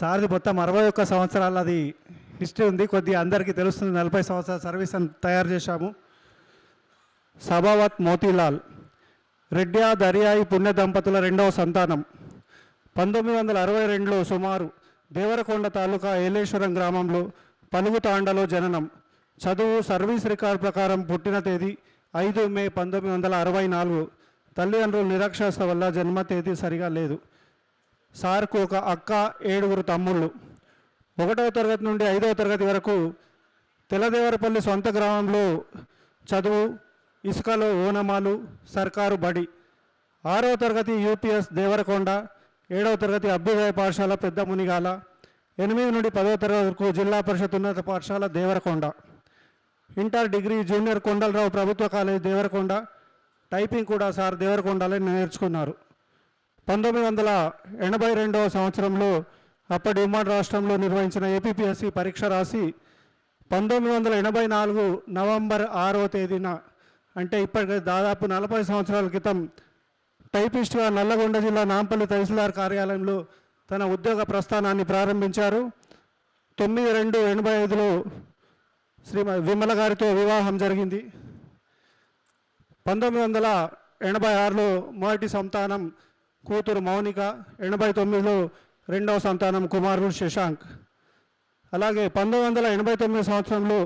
సార్ది మొత్తం అరవై ఒక్క సంవత్సరాలది హిస్టరీ ఉంది. కొద్దిగా అందరికీ తెలుస్తుంది. నలభై సంవత్సరాల సర్వీస్ అని తయారు చేశాము. సభావత్ మోతీలాల్ రెడ్డియా దర్యాయి పుణ్య దంపతుల రెండవ సంతానం. పంతొమ్మిది వందల అరవై రెండులో సుమారు దేవరకొండ తాలూకా ఏలేశ్వరం గ్రామంలో పలుగుతాండలో జననం. చదువు సర్వీస్ రికార్డ్ ప్రకారం పుట్టిన తేదీ ఐదు మే పంతొమ్మిది వందల అరవై నాలుగు. తల్లిదండ్రులు నిరక్షరాస్యత వల్ల జన్మ తేదీ సరిగా లేదు. సార్కు ఒక అక్క ఏడుగురు తమ్ముళ్ళు. ఒకటవ తరగతి నుండి ఐదవ తరగతి వరకు తెల్లదేవరపల్లి సొంత గ్రామంలో చదువు ఇసుకలో ఓనమాలు సర్కారు బడి. ఆరవ తరగతి యూపీఎస్ దేవరకొండ ఏడవ తరగతి అభ్యుదయ పాఠశాల పెద్ద మునిగాల ఎనిమిది నుండి పదవ తరగతి వరకు జిల్లా పరిషత్ ఉన్నత పాఠశాల Devarakonda. Inter degree junior Kondalarao ప్రభుత్వ కాలేజ్ దేవరకొండ టైపింగ్ కూడా సార్ దేవరకొండలో నేర్చుకున్నారు. పంతొమ్మిది వందల ఎనభై రెండవ సంవత్సరంలో అప్పటి ఉమ్మడి రాష్ట్రంలో నిర్వహించిన ఏపీపీఎస్సి పరీక్ష రాసి పంతొమ్మిది వందల ఎనభై నాలుగు నవంబర్ ఆరో తేదీన అంటే ఇప్పటికి దాదాపు నలభై సంవత్సరాల క్రితం టైపిస్ట్గా నల్లగొండ జిల్లా నాంపల్లి తహసీల్దార్ కార్యాలయంలో తన ఉద్యోగ ప్రస్థానాన్ని ప్రారంభించారు. తొమ్మిది రెండు ఎనభై ఐదులో శ్రీ విమల గారితో వివాహం జరిగింది. పంతొమ్మిది వందల ఎనభై ఆరులో మొదటి సంతానం కూతురు మౌనిక ఎనభై తొమ్మిదిలో రెండవ సంతానం కుమారుడు శశాంక్. అలాగే పంతొమ్మిది వందల ఎనభై తొమ్మిది సంవత్సరంలో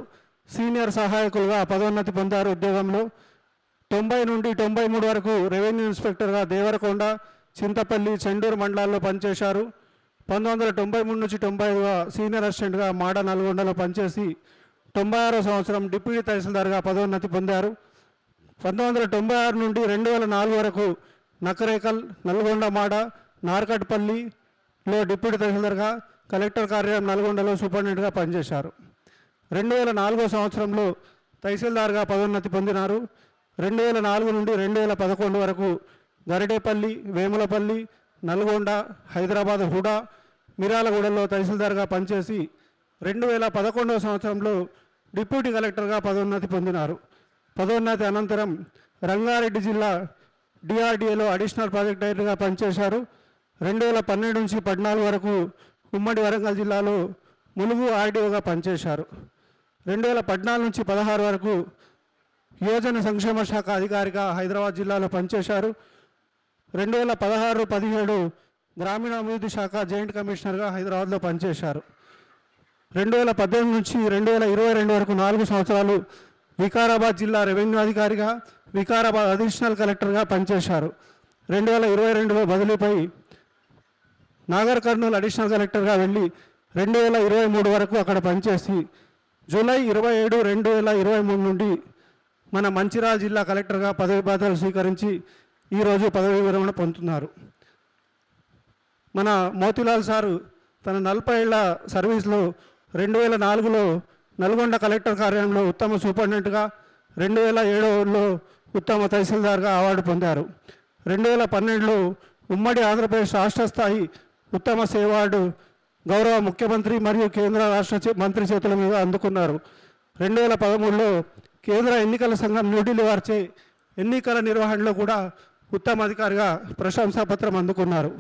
సీనియర్ సహాయకులుగా పదోన్నతి పొందారు ఉద్యోగంలో. తొంభై నుండి తొంభై మూడు వరకు రెవెన్యూ ఇన్స్పెక్టర్గా దేవరకొండ చింతపల్లి చెండూరు మండలాల్లో పనిచేశారు. పంతొమ్మిది వందల తొంభై మూడు నుంచి తొంభై ఐదుగా సీనియర్ అసిస్టెంట్గా మాడ నల్గొండలో పనిచేసి తొంభై ఆరో సంవత్సరం డిప్యూటీ తహసీల్దార్గా పదోన్నతి పొందారు. పంతొమ్మిది వందల తొంభై ఆరు నుండి రెండు వేల నాలుగు వరకు నకరేకల్ నల్గొండ మాడ నార్కట్పల్లిలో డిప్యూటీ తహసీల్దార్గా కలెక్టర్ కార్యాలయం నల్గొండలో సూపరింటెండెంట్గా పనిచేశారు. రెండు వేల నాలుగో సంవత్సరంలో తహసీల్దార్గా పదోన్నతి పొందినారు. రెండు వేల నాలుగు నుండి రెండు వేల పదకొండు వరకు గరిడేపల్లి వేములపల్లి నల్గొండ హైదరాబాద్ హుడా మిరాలగూడలో తహసీల్దార్గా పనిచేసి రెండు వేల పదకొండవ సంవత్సరంలో డిప్యూటీ కలెక్టర్గా పదోన్నతి పొందినారు. పదోన్నతి అనంతరం రంగారెడ్డి జిల్లా డిఆర్డిఏలో అడిషనల్ ప్రాజెక్ట్ డైరెక్టర్గా పనిచేశారు. రెండు వేల పన్నెండు నుంచి పద్నాలుగు వరకు ఉమ్మడి వరంగల్ జిల్లాలో ములుగు ఆర్డీఓగా పనిచేశారు. రెండు వేల పద్నాలుగు నుంచి పదహారు వరకు యువజన సంక్షేమ శాఖ అధికారిగా హైదరాబాద్ జిల్లాలో పనిచేశారు. రెండు వేల పదహారు పదిహేడు గ్రామీణాభివృద్ధి శాఖ జాయింట్ కమిషనర్గా హైదరాబాద్లో పనిచేశారు. రెండు వేల పద్దెనిమిది నుంచి రెండు వేల ఇరవై రెండు వరకు నాలుగు సంవత్సరాలు వికారాబాద్ జిల్లా రెవెన్యూ అధికారిగా వికారాబాద్ అడిషనల్ కలెక్టర్గా పనిచేశారు. రెండు వేల ఇరవై రెండులో బదిలీపై నాగర్ కర్నూలు అడిషనల్ కలెక్టర్గా వెళ్ళి రెండు వేల ఇరవై మూడు వరకు అక్కడ పనిచేసి జూలై ఇరవై ఏడు రెండు వేల ఇరవై మూడు నుండి మన మంచిర్యాల జిల్లా కలెక్టర్గా పదవి బాధ్యతలు స్వీకరించి ఈరోజు పదవి విరమణ పొందుతున్నారు. మన మోతిలాల్ సారు తన నలభై ఏళ్ళ సర్వీస్లో రెండు వేల నాలుగులో నల్గొండ కలెక్టర్ కార్యాలయంలో ఉత్తమ సూపరింటెండెంట్గా రెండు వేల ఏడులో ఉత్తమ తహసీల్దార్గా అవార్డు పొందారు. రెండు వేల పన్నెండులో ఉమ్మడి ఆంధ్రప్రదేశ్ రాష్ట్ర స్థాయి ఉత్తమ సేవార్డు గౌరవ ముఖ్యమంత్రి మరియు కేంద్ర రాష్ట్ర మంత్రి చేతుల మీద అందుకున్నారు. రెండు వేల పదమూడులో కేంద్ర ఎన్నికల సంఘం న్యూఢిల్లీ వారిచే ఎన్నికల నిర్వహణలో కూడా ఉత్తమ అధికారిగా ప్రశంసాపత్రం అందుకున్నారు.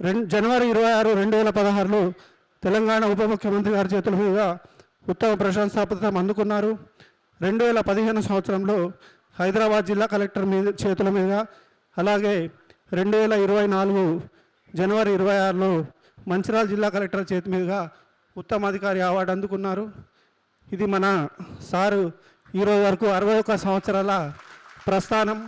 రెండు జనవరి ఇరవై ఆరు రెండు వేల పదహారులో తెలంగాణ ఉప ముఖ్యమంత్రి గారి చేతుల మీద ఉత్తమ ప్రశంసాపత్రం అందుకున్నారు. రెండు వేల పదిహేను సంవత్సరంలో హైదరాబాద్ జిల్లా కలెక్టర్ మీద చేతుల మీదుగా అలాగే రెండు వేల ఇరవై నాలుగు జనవరి ఇరవై ఆరులో మంచిర్యాల జిల్లా కలెక్టర్ చేతి మీదుగా ఉత్తమ అధికారి అవార్డు అందుకున్నారు. ఇది మన సారు ఈరోజు వరకు అరవై ఒక్క సంవత్సరాల ప్రస్థానం.